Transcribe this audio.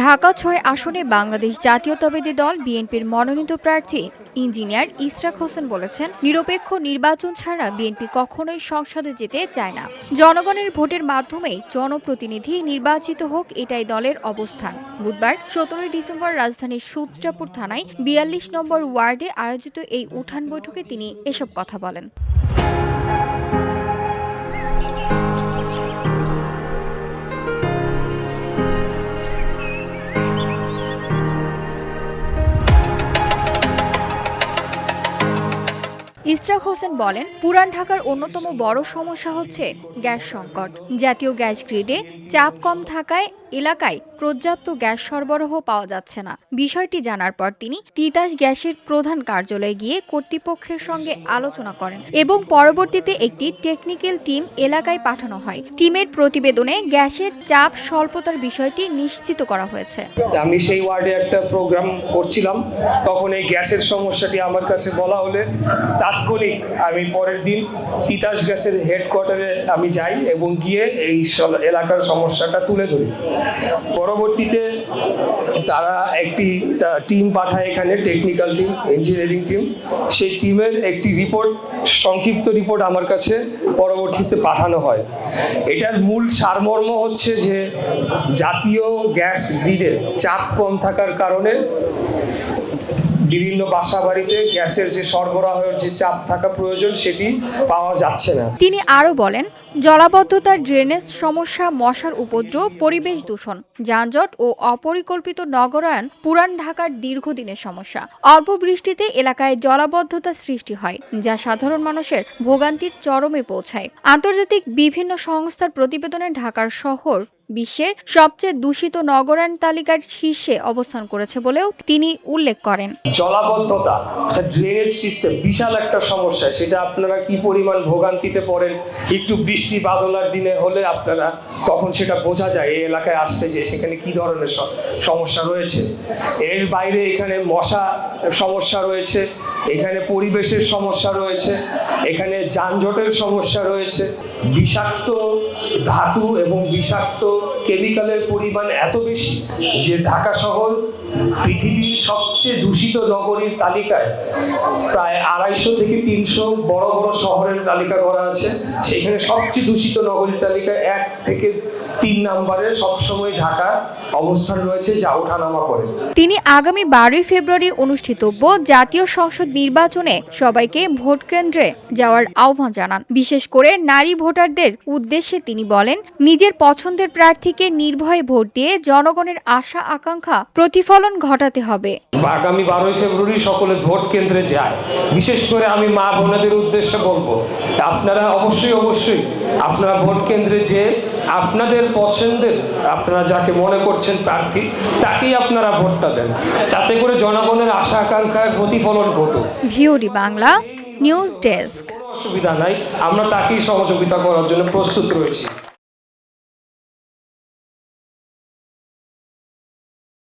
ঢাকা ছয় আসনে বাংলাদেশ জাতীয়তাবাদী দল বিএনপির মনোনীত প্রার্থী ইঞ্জিনিয়ার ইশরাক হোসেন বলেছেন, নিরপেক্ষ নির্বাচন ছাড়া বিএনপি কখনোই সংসদে যেতে চায় না। জনগণের ভোটের মাধ্যমে জনপ্রতিনিধি নির্বাচিত হোক এটাই দলের অবস্থান। বুধবার, সতেরোই ডিসেম্বর রাজধানীর সূত্রাপুর থানায় বিয়াল্লিশ নম্বর ওয়ার্ডে আয়োজিত এই উঠান বৈঠকে তিনি এসব কথা বলেন। ইসরাক হোসেন বলেন, পুরান ঢাকার অন্যতম বড় সমস্যা হচ্ছে গ্যাস সংকট। জাতীয় গ্যাস গ্রিডে চাপ কম থাকায় এলাকায় পর্যাপ্ত গ্যাস সরবরাহ পাওয়া যাচ্ছে না। বিষয়টি জানার পর তিনি তিতাস গ্যাসের প্রধান কার্যালয়ে গিয়ে কর্তৃপক্ষের সঙ্গে আলোচনা করেন এবং পরবর্তীতে একটি টেকনিক্যাল টিম এলাকায় পাঠানো হয়। টিমের প্রতিবেদনে গ্যাসের চাপ স্বল্পতার বিষয়টি নিশ্চিত করা হয়েছে। আমি সেই ওয়ার্ডে একটা প্রোগ্রাম করছিলাম। তখন এই গ্যাসের সমস্যাটি আমার কাছে বলা হলে তাৎক্ষণিক আমি পরের দিন তিতাস গ্যাসের হেডকোয়ার্টারে আমি যাই এবং গিয়ে এই এলাকার সমস্যাটা তুলে ধরি। পরবর্তীতে তারা একটি টিম পাঠায় এখানে টেকনিক্যাল টিম ইঞ্জিনিয়ারিং টিম সেই টিমের একটি রিপোর্ট সংক্ষিপ্ত রিপোর্ট আমার কাছে পরবর্তীতে পাঠানো হয়। এটার মূল সারমর্ম হচ্ছে যে জাতীয় গ্যাস গ্রিডে চাপ কম থাকার কারণে বিভিন্ন বাসা বাড়িতে গ্যাসের যে সরবরাহের যে চাপ থাকা প্রয়োজন সেটি পাওয়া যাচ্ছে না। তিনি আরও বলেন জলাবদ্ধতা ড্রেনেজ সমস্যা, মশার উপদ্রব, পরিবেশ দূষণ, যানজট ও অপরিকল্পিত নগরায়ন পুরান ঢাকার দীর্ঘদিনের সমস্যা। অল্প বৃষ্টিতে এলাকায় জলাবদ্ধতা সৃষ্টি হয়, যা সাধারণ মানুষের ভোগান্তির চরমে পৌঁছায়। আন্তর্জাতিক বিভিন্ন সংস্থার প্রতিবেদনে ঢাকার শহর বিশ্বের সবচেয়ে দূষিত নগরায়ন তালিকার শীর্ষে অবস্থান করেছে বলেও তিনি উল্লেখ করেন। জলাবদ্ধতা ড্রেনেজ সিস্টেম বিশাল একটা সমস্যা। সেটা আপনারা কি পরিমাণ ভোগান্তিতে পড়েন? একটু বৃষ্টি বাদলার দিনে হলে আপনারা তখন সেটা বোঝা যায়, এই এলাকায় আসলে যে সেখানে কি ধরনের সমস্যা রয়েছে। এর বাইরে এখানে মশা সমস্যা রয়েছে, এখানে পরিবেশের সমস্যা রয়েছে, এখানে যানজটের সমস্যা রয়েছে। বিষাক্ত ধাতু এবং বিষাক্ত কেমিক্যালের পরিমাণ এত বেশি যে ঢাকা শহর পৃথিবীর সবচেয়ে দূষিত নগরীর তালিকায় প্রায় আড়াইশো থেকে তিনশো বড় বড় শহরের তালিকা করা আছে। সেখানে সবচেয়ে দূষিত নগরীর তালিকায় এক থেকে তিন নম্বরে সবসময় ঢাকা অবস্থান রয়েছে, যা ওঠানামা করে। তিনি আগামী বারোই ফেব্রুয়ারি অনুষ্ঠিতব্য জাতীয় সংসদ নির্বাচনে সবাইকে ভোট কেন্দ্রে যাওয়ার আহ্বান জানান। বিশেষ করে নারী ভোটারদের উদ্দেশ্যে তিনি বলেন, নিজের পছন্দের প্রার্থীকে নির্ভয়ে ভোট দিয়ে জনগণের আশা আকাঙ্ক্ষা প্রতিফলন ঘটাতে হবে। আগামী বারোই ফেব্রুয়ারি সকলে ভোট কেন্দ্রে যায়। বিশেষ করে আমি মা বোনেদের উদ্দেশ্যে বলব আপনারা অবশ্যই অবশ্যই আপনারা ভোট কেন্দ্রে যে আপনাদের পছন্দের আপনারা যাকে মনে করছেন প্রার্থী তাকেই আপনারা ভোটটা দেন। তাতে করে জনগণের আশা আকাঙ্ক্ষার প্রতিফলন ঘটুক। VOD Bangla news desk. অসুবিধা নাই আমরা তাকেই সহযোগিতা করার জন্য প্রস্তুত রয়েছি।